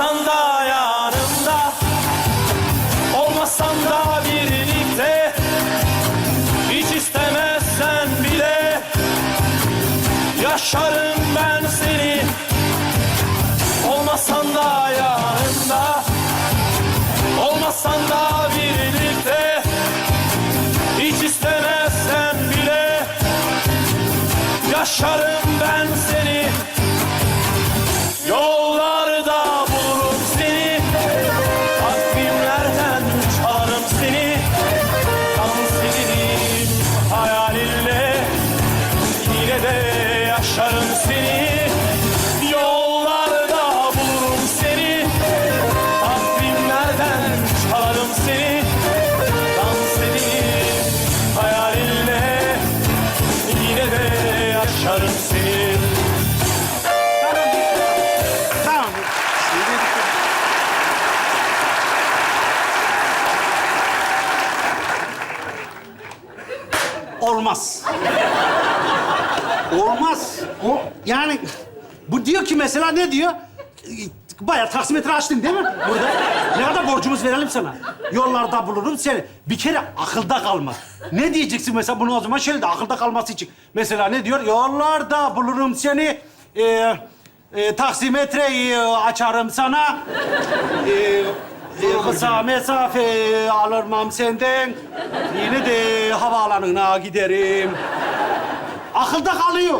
Olmasan da yanımda Olmasan da birlikte. Hiç istemezsen bile. Yaşarım ben seni. Olmasan da yanımda Olmasan da birlikte. Hiç istemezsen bile. Yaşarım ben seni. Yol Yaşarım seni Yollarda bulurum seni. Takvimlerden çalarım seni. Dans edeyim hayalinle Yine de yaşarım seni. Olmaz olmaz. O, yani bu diyor ki mesela ne diyor? Bayağı taksimetre açtın değil mi burada? Ne kadar borcumuz verelim sana? Yollarda bulurum seni. Bir kere akılda kalma. Ne diyeceksin mesela bunu o zaman şöyle de akılda kalması için. Mesela ne diyor? Yollarda bulurum seni. Ee, e, taksimetreyi açarım sana. Ee, e, kısa mesafe alırmam senden. Yine de havaalanına giderim. Akılda kalıyor.